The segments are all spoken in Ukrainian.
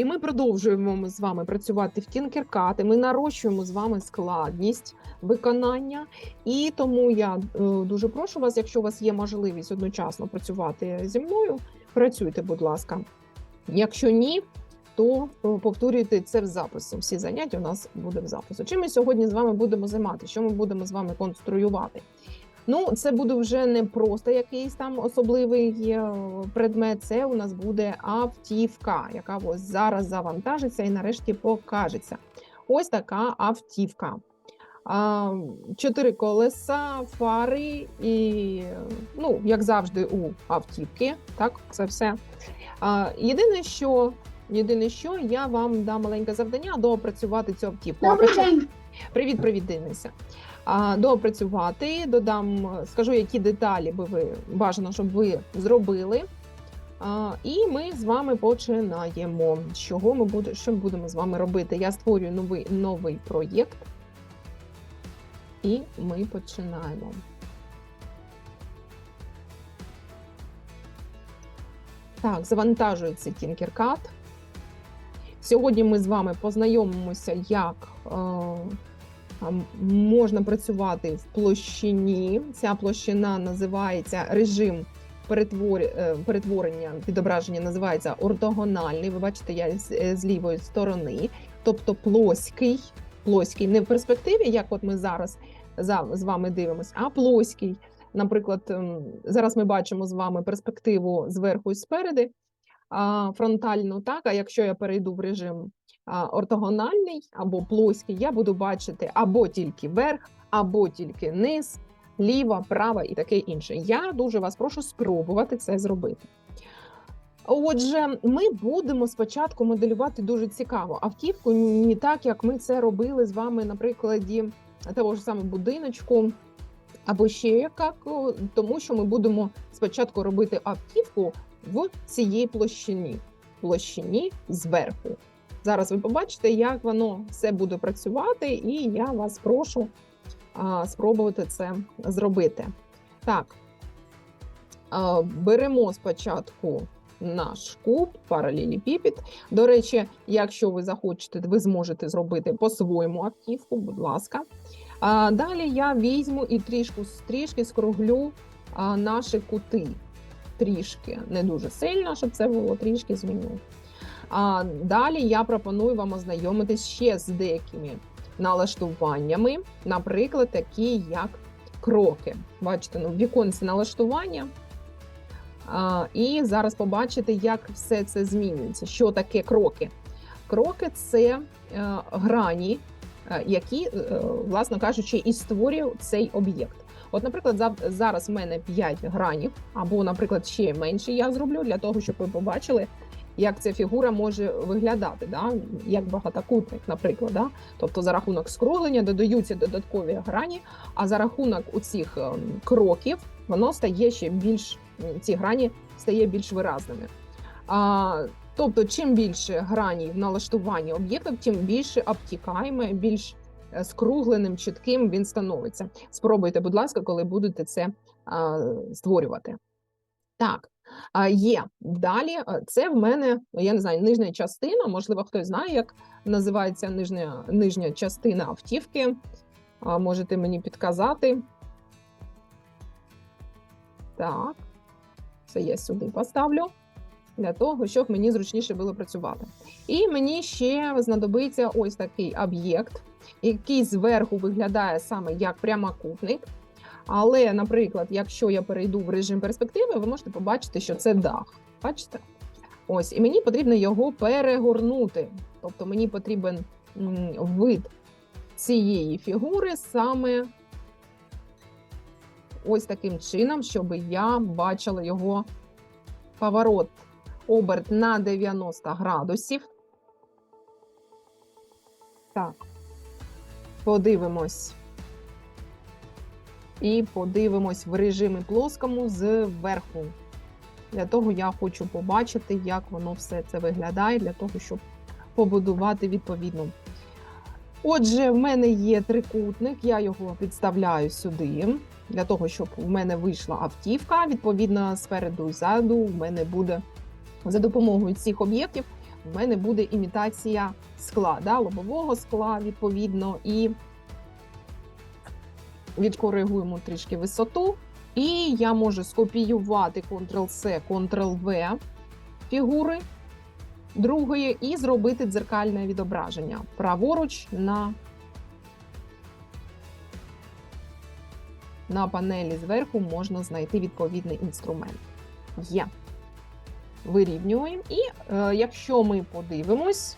І ми продовжуємо з вами працювати в і Ми нарощуємо з вами складність виконання. І тому я е, дуже прошу вас, якщо у вас є можливість одночасно працювати зі мною, працюйте, будь ласка. Якщо ні, то е, повторюйте це в записі. Всі заняття у нас буде в записі. Чим ми сьогодні з вами будемо займатися? Що ми будемо з вами конструювати? Ну, це буде вже не просто якийсь там особливий е, предмет. Це у нас буде автівка, яка ось зараз завантажиться і нарешті покажеться. Ось така автівка. Чотири колеса, фари і, ну, як завжди, у автівки. Так, це все. Єдине, що єдине, що я вам дам маленьке завдання доопрацювати цю автівку. Добрий день. Привіт, привіт, Денисе. Доопрацювати, додам, скажу, які деталі би ви бажано, щоб ви зробили. І ми з вами починаємо. З чого ми буде, що будемо з вами робити? Я створюю новий, новий проєкт. І ми починаємо. Так, завантажується Tinkercad. Сьогодні ми з вами познайомимося, як е, можна працювати в площині. Ця площина називається режим е, перетворення відображення, називається ортогональний. Ви бачите, я з, е, лівої сторони, тобто плоский, плоский, не в перспективі, як от ми зараз з вами дивимося, а плоский. Наприклад, ем, зараз ми бачимо з вами перспективу зверху і спереди, фронтальну, так. А якщо я перейду в режим ортогональний або плоский, я буду бачити або тільки верх, або тільки низ, ліва, права і таке інше. Я дуже вас прошу спробувати це зробити. Отже, ми будемо спочатку моделювати дуже цікаво автівку, не так як ми це робили з вами на прикладі того ж самого будиночку. Або ще як, тому що ми будемо спочатку робити автівку в цієї площині, площині зверху. Зараз ви побачите, як воно все буде працювати, і я вас прошу а, спробувати це зробити. Так, а, беремо спочатку наш куб, паралелепіпед. До речі, якщо ви захочете, ви зможете зробити по-своєму автівку, будь ласка. А далі я візьму і трішку трішки скруглю а, наші кути. Трішки, не дуже сильно, щоб це було трішки зміню. А далі я пропоную вам ознайомитись ще з деякими налаштуваннями, наприклад, такі як кроки. Бачите, ну, віконці налаштування. А, і зараз побачите, як все це змінюється. Що таке кроки? Кроки це е, грані, е, які, е, власно кажучи, і створює цей об'єкт. От, наприклад, зараз в мене 5 гранів, або, наприклад, ще менше я зроблю для того, щоб ви побачили, як ця фігура може виглядати, да? як багатокутник, наприклад. Да? Тобто за рахунок скруглення додаються додаткові грані, а за рахунок у цих ем, кроків воно стає ще більш ці грані стає більш виразними. А, тобто, чим більше грані в налаштуванні об'єкта, тим більше обтікаємо, більш е, скругленим, чітким він становиться. Спробуйте, будь ласка, коли будете це а, створювати. Так, є. Далі е, це в мене, я не знаю, нижня частина. Можливо, хтось знає, як називається нижня, нижня частина автівки. Можете мені підказати. Так, це я сюди поставлю для того, щоб мені зручніше було працювати. І мені ще знадобиться ось такий об'єкт, який зверху виглядає саме як прямокутник. Але, наприклад, якщо я перейду в режим перспективи, ви можете побачити, що це дах. Бачите? Ось, і мені потрібно його перегорнути. Тобто мені потрібен вид цієї фігури саме ось таким чином, щоб я бачила його поворот, оберт на 90 градусів. Так, подивимось. І подивимось в режимі плоскому зверху. Для того я хочу побачити, як воно все це виглядає, для того, щоб побудувати відповідно. Отже, в мене є трикутник, я його підставляю сюди, для того, щоб в мене вийшла автівка. Відповідно, спереду і ззаду в мене буде за допомогою цих об'єктів в мене буде імітація скла, да, лобового скла, відповідно, і відкоригуємо трішки висоту. І я можу скопіювати Ctrl-C, Ctrl-V фігури другої і зробити дзеркальне відображення праворуч на, на панелі зверху можна знайти відповідний інструмент. Є. Вирівнюємо. І е, якщо ми подивимось,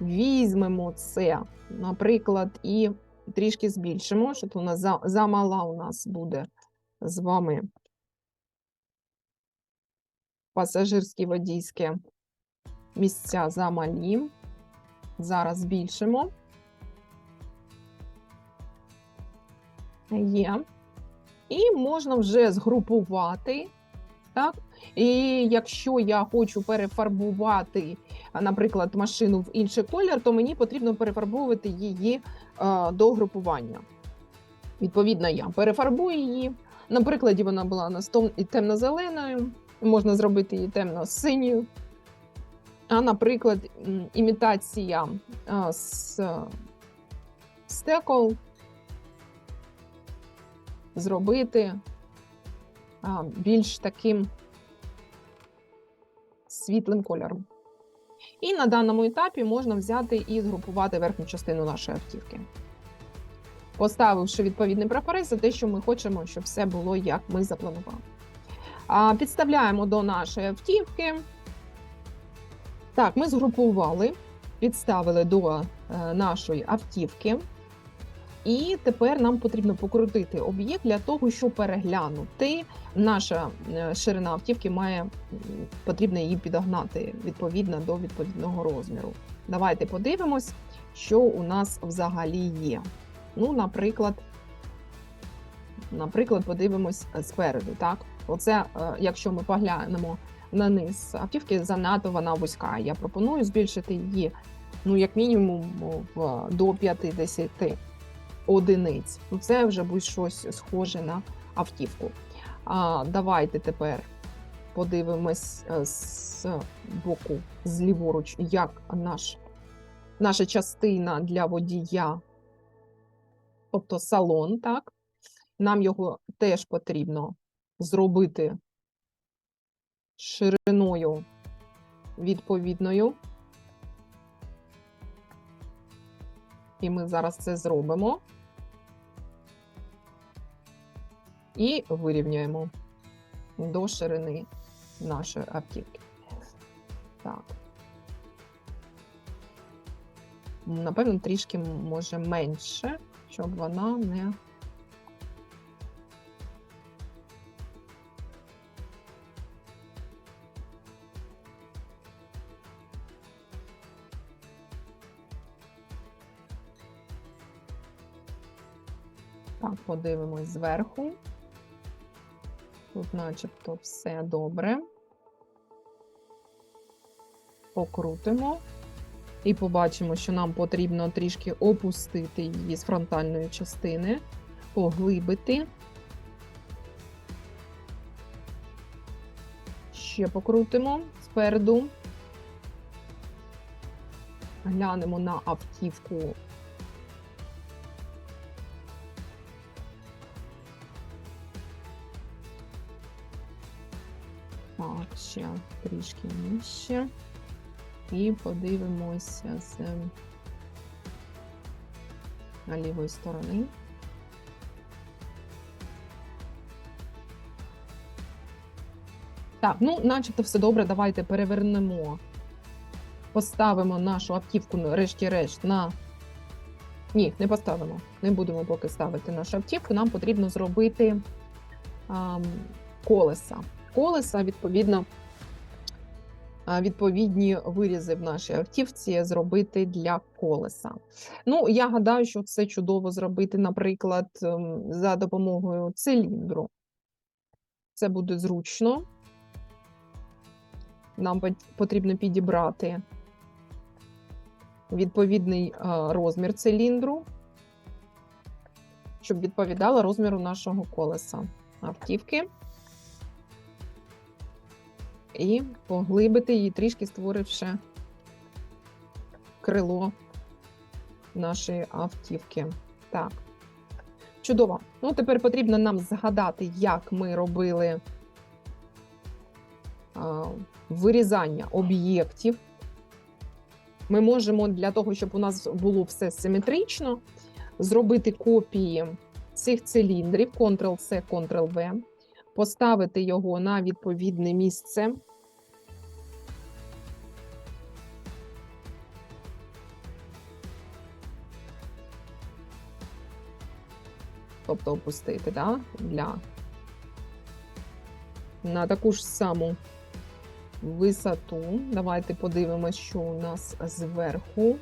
візьмемо це, наприклад, і трішки збільшимо, що то у нас за- замала у нас буде з вами пасажирські водійські місця замалі. Зараз збільшимо. Є. І можна вже згрупувати. Так? І якщо я хочу перефарбувати, наприклад, машину в інший колір, то мені потрібно перефарбовувати її до групування. Відповідно, я перефарбую її. На прикладі вона була на стом і темно-зеленою, можна зробити її темно-синьою. А, наприклад, імітація з е, стекол зробити більш таким світлим кольором. І на даному етапі можна взяти і згрупувати верхню частину нашої автівки. Поставивши відповідний прапорець за те, що ми хочемо, щоб все було як ми запланували. Підставляємо до нашої автівки. Так, ми згрупували, підставили до е, нашої автівки. І тепер нам потрібно покрутити об'єкт для того, щоб переглянути. Наша е, ширина автівки має потрібно її підогнати відповідно до відповідного розміру. Давайте подивимось, що у нас взагалі є. Ну, наприклад, наприклад, подивимось спереду. Так, оце, е, якщо ми поглянемо на низ автівки, занадто вона вузька. Я пропоную збільшити її, ну, як мінімум, до 50 одиниць. Ну, це вже буде щось схоже на автівку. А, давайте тепер подивимось е, з боку, зліворуч, як наш, наша частина для водія, тобто салон, так? Нам його теж потрібно зробити шириною відповідною. І ми зараз це зробимо. І вирівняємо до ширини нашої автівки. Так. Напевно, трішки може менше, щоб вона не. Так, подивимось зверху. Тут начебто все добре. Покрутимо. І побачимо, що нам потрібно трішки опустити її з фронтальної частини, поглибити. Ще покрутимо спереду. Глянемо на автівку Так, ще трішки нижче. І подивимося з лівої сторони. Так, ну, начебто все добре. Давайте перевернемо. Поставимо нашу автівку, ну, решті-решт, на. Ні, не поставимо. Не будемо поки ставити нашу автівку. Нам потрібно зробити ам, колеса колеса, відповідно, відповідні вирізи в нашій автівці зробити для колеса. Ну, я гадаю, що це чудово зробити, наприклад, ем, за допомогою циліндру. Це буде зручно. Нам потрібно підібрати відповідний розмір циліндру, щоб відповідало розміру нашого колеса автівки і поглибити її, трішки створивши крило нашої автівки. Так. Чудово. Ну, тепер потрібно нам згадати, як ми робили а, вирізання об'єктів. Ми можемо для того, щоб у нас було все симетрично, зробити копії цих циліндрів Ctrl-C, Ctrl-V, поставити його на відповідне місце. Тобто опустити да, для на таку ж саму висоту. Давайте подивимось, що у нас зверху.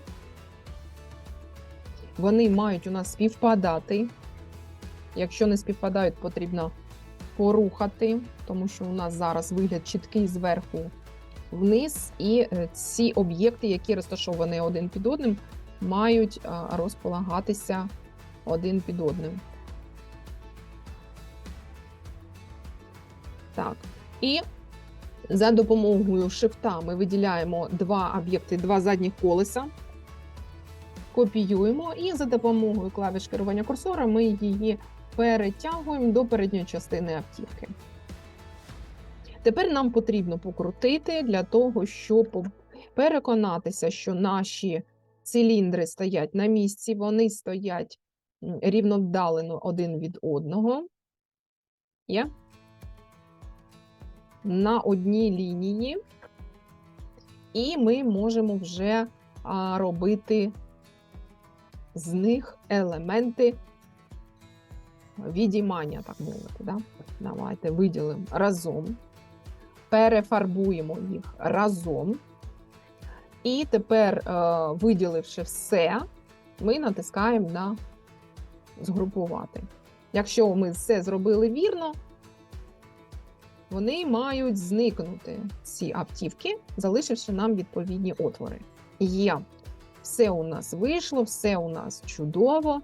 Вони мають у нас співпадати. Якщо не співпадають, потрібно порухати, тому що у нас зараз вигляд чіткий зверху вниз, і е, ці об'єкти, які розташовані один під одним, мають розполагатися один під одним. Так. І за допомогою шифта ми виділяємо два об'єкти, два задніх колеса, копіюємо, і за допомогою клавіш керування курсора ми її перетягуємо до передньої частини автівки. Тепер нам потрібно покрутити для того, щоб переконатися, що наші циліндри стоять на місці, вони стоять рівновдалено один від одного. Є? На одній лінії, і ми можемо вже робити з них елементи відіймання, так мовити. Да? Давайте виділимо разом, перефарбуємо їх разом. І тепер, е, виділивши все, ми натискаємо на згрупувати. Якщо ми все зробили вірно, вони мають зникнути ці автівки, залишивши нам відповідні отвори. Є. Все у нас вийшло, все у нас чудово.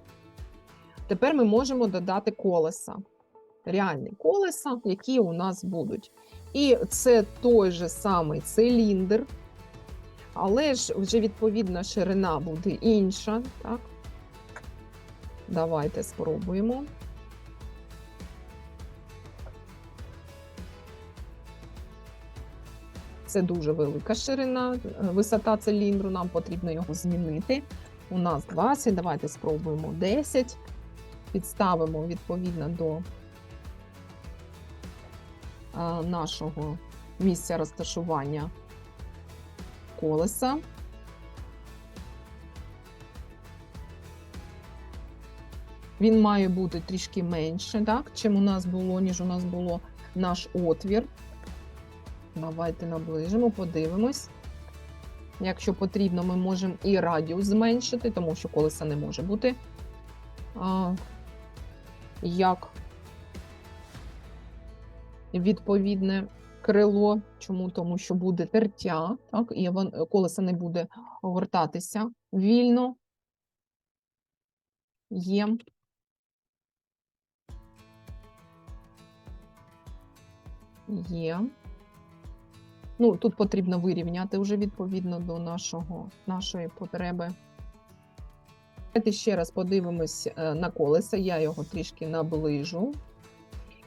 Тепер ми можемо додати колеса, реальні колеса, які у нас будуть. І це той же самий циліндр, але ж вже відповідна ширина буде інша. Так? Давайте спробуємо. Це дуже велика ширина, е, висота циліндру, нам потрібно його змінити. У нас 20, давайте спробуємо 10. Підставимо відповідно до нашого місця розташування колеса. Він має бути трішки менше, так, чим у нас було, ніж у нас було наш отвір. Давайте наближимо, подивимось. Якщо потрібно, ми можемо і радіус зменшити, тому що колеса не може бути а, як відповідне крило. Чому? Тому що буде тертя, так, і вон, колеса не буде огортатися вільно. Є. Є. Ну, тут потрібно вирівняти вже відповідно до нашого, нашої потреби. Давайте ще раз подивимось е, на колеса, я його трішки наближу.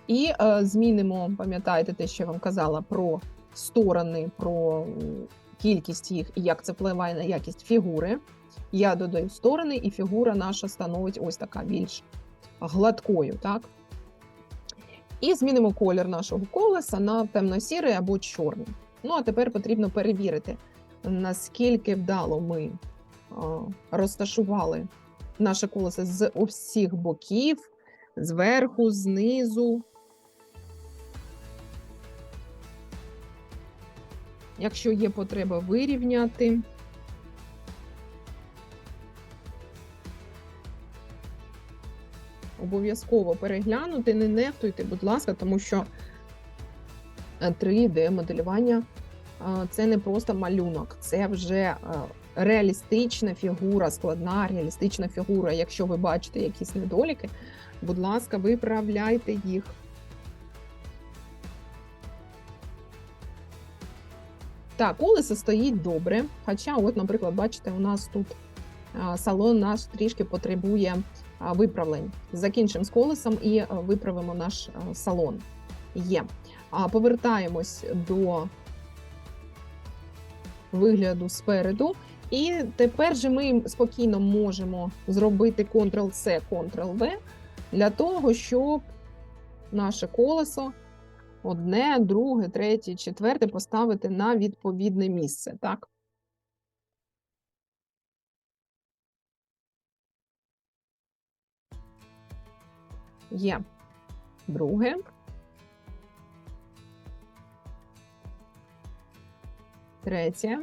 І е, змінимо, пам'ятаєте, те, що я вам казала про сторони, про кількість їх і як це впливає на якість фігури. Я додаю сторони, і фігура наша становить ось така більш гладкою. так? І змінимо колір нашого колеса на темно-сірий або чорний. Ну, а тепер потрібно перевірити, наскільки вдало ми розташували наше колесо з усіх боків, зверху, знизу. Якщо є потреба вирівняти. Обов'язково переглянути, не нехтуйте, будь ласка, тому що 3D-моделювання це не просто малюнок, це вже е, реалістична фігура, складна реалістична фігура. Якщо ви бачите якісь недоліки, будь ласка, виправляйте їх. Так, колесо стоїть добре. Хоча, от, наприклад, бачите, у нас тут салон наш трішки потребує виправлень. Закінчимо з колесом і виправимо наш салон. Є. А повертаємось до вигляду спереду. І тепер же ми спокійно можемо зробити Ctrl-C, Ctrl-V для того, щоб наше колесо одне, друге, третє, четверте поставити на відповідне місце. Так? Є друге. Третє.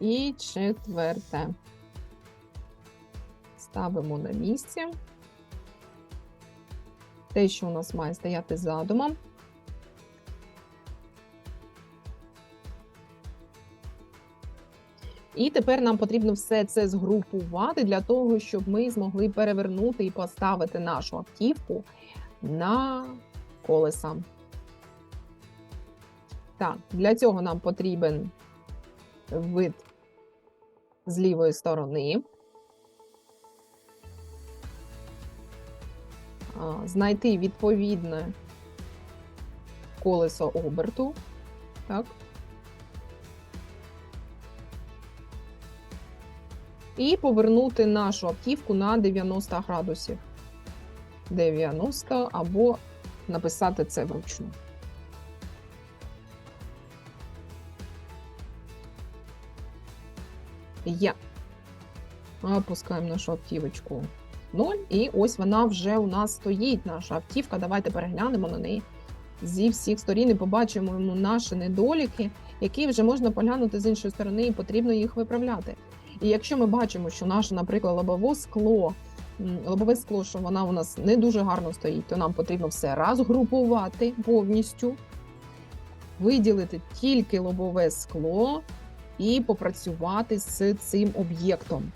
І четверте. Ставимо на місце. Те, що у нас має стояти задумом. І тепер нам потрібно все це згрупувати для того, щоб ми змогли перевернути і поставити нашу автівку на колеса. Так, для цього нам потрібен вид з лівої сторони. Знайти відповідне колесо оберту. Так. І повернути нашу автівку на 90 градусів. 90 або написати це вручну. Є. Опускаємо нашу автівочку 0. І ось вона вже у нас стоїть, наша автівка. Давайте переглянемо на неї зі всіх сторін і побачимо наші недоліки, які вже можна поглянути з іншої сторони, і потрібно їх виправляти. І якщо ми бачимо, що наше, наприклад, лобове скло, лобове скло, що вона у нас не дуже гарно стоїть, то нам потрібно все розгрупувати повністю, виділити тільки лобове скло і попрацювати з цим об'єктом.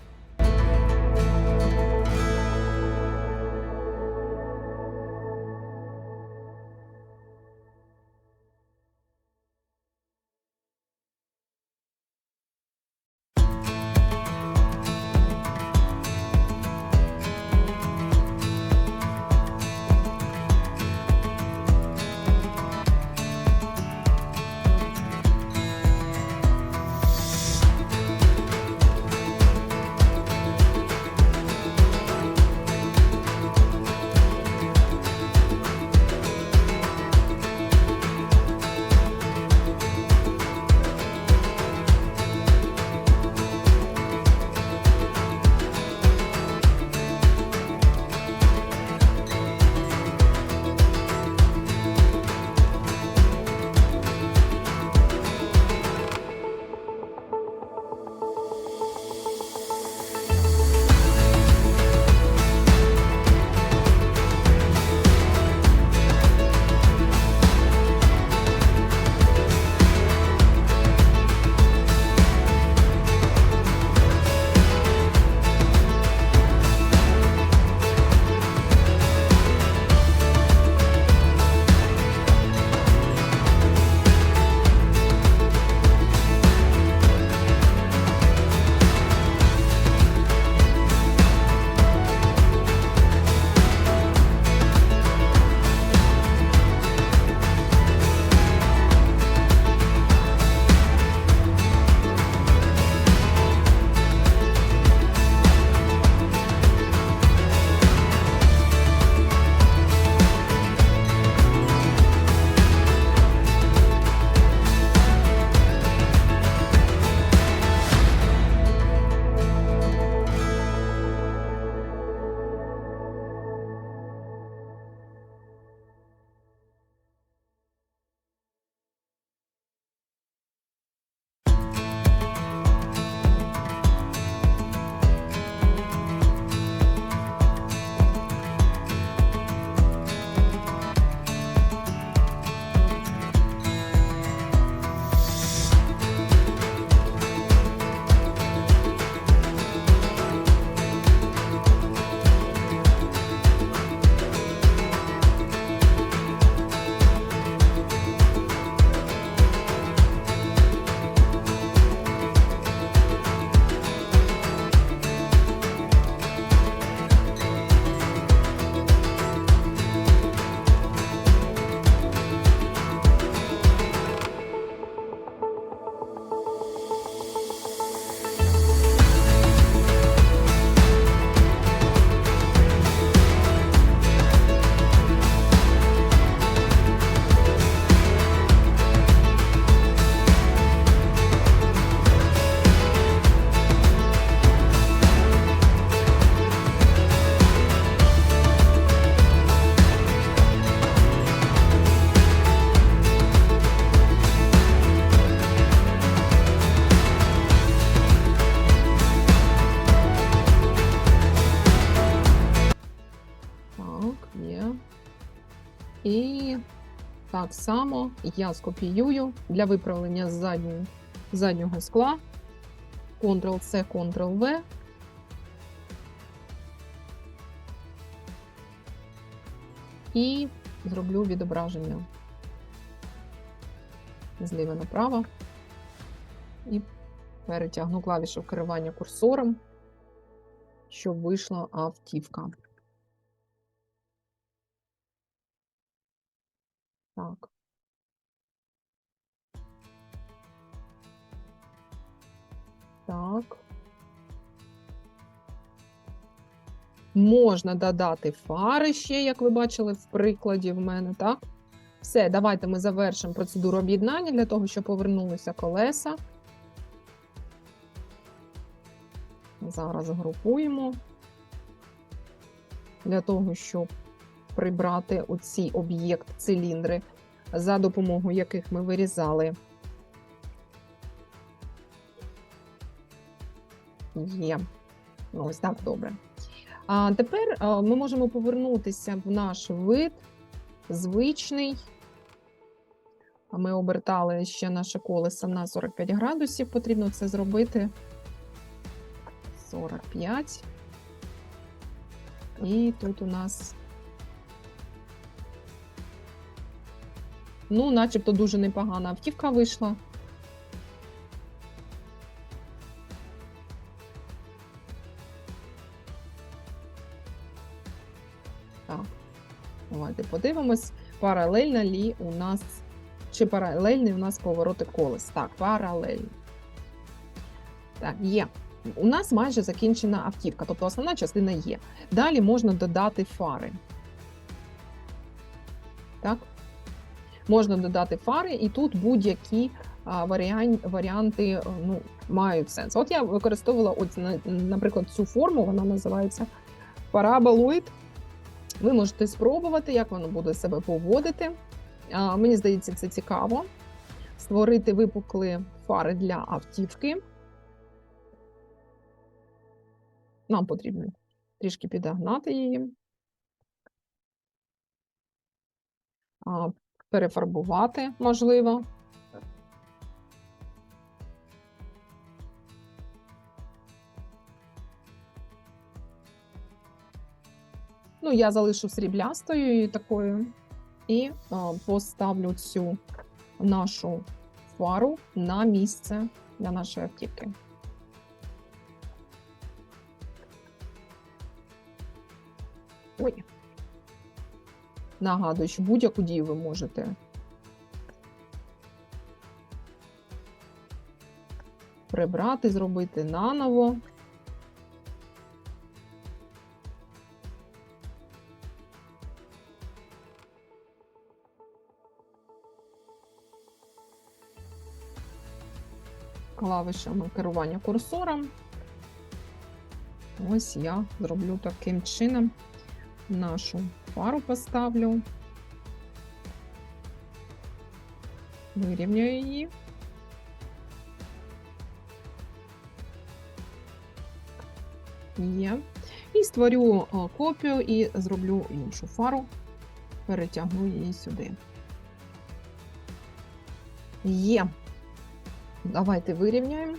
Так само я скопіюю для виправлення задньої, заднього скла. Ctrl-C, Ctrl-V. І зроблю відображення зліва направо. І перетягну клавішу керування курсором, щоб вийшла автівка. Так. Так. Можна додати фари ще, як ви бачили в прикладі в мене, так? Все, давайте ми завершимо процедуру об'єднання для того, щоб повернулися колеса. Зараз групуємо для того, щоб прибрати оці об'єкт циліндри, за допомогою яких ми вирізали. Є. Ось так добре. А тепер а, ми можемо повернутися в наш вид звичний. Ми обертали ще наше колесо на 45 градусів. Потрібно це зробити. 45. І тут у нас, ну, начебто дуже непогана автівка вийшла. Так, давайте подивимось, паралельно лі у нас, чи паралельний у нас повороти колес. Так, паралельно. Так, є. У нас майже закінчена автівка, тобто основна частина є. Далі можна додати фари. Можна додати фари, і тут будь-які варіанти ну, мають сенс. От я використовувала, от, наприклад, цю форму, вона називається параболоїд. Ви можете спробувати, як воно буде себе поводити. Мені здається, це цікаво. Створити випукли фари для автівки. Нам потрібно трішки підогнати її, перефарбувати можливо. Ну, я залишу сріблястою такою, і а, поставлю цю нашу фару на місце для нашої автівки. Ой. Нагадую, що будь-яку дію ви можете прибрати, зробити наново. Клавишами керування курсором. Ось я зроблю таким чином нашу пару поставлю, вирівнюю її. Є. І створю копію і зроблю іншу фару, перетягну її сюди. Є. Давайте вирівняємо.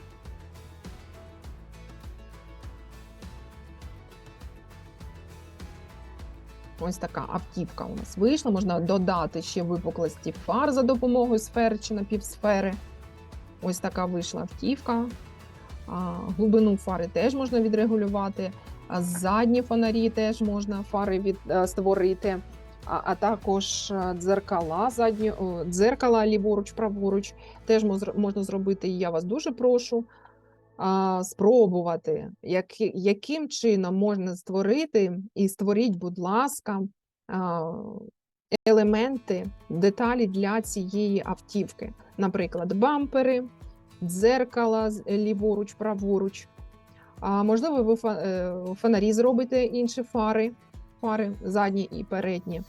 Ось така автівка у нас вийшла. Можна додати ще випуклості фар за допомогою сфери чи напівсфери. Ось така вийшла автівка. Глибину фари теж можна відрегулювати. Задні фонарі теж можна фари від, а, створити, а, а також дзеркала, задні, дзеркала ліворуч, праворуч теж можна зробити. І я вас дуже прошу а, спробувати, як, яким чином можна створити, і створіть, будь ласка, а, елементи, деталі для цієї автівки. Наприклад, бампери, дзеркала ліворуч, праворуч. А, можливо, ви е, фонарі зробите інші фари, фари задні і передні.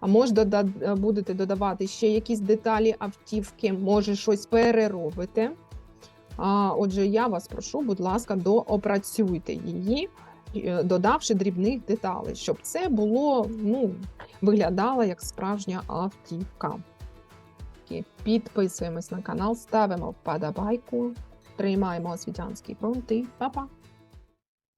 А може, будете додавати ще якісь деталі автівки, може щось переробите. Отже, я вас прошу, будь ласка, доопрацюйте її е, додавши дрібних деталей, щоб це було, ну, виглядало як справжня автівка. Підписуємось на канал, ставимо вподобайку, тримаємо освітянський фронт і па-па!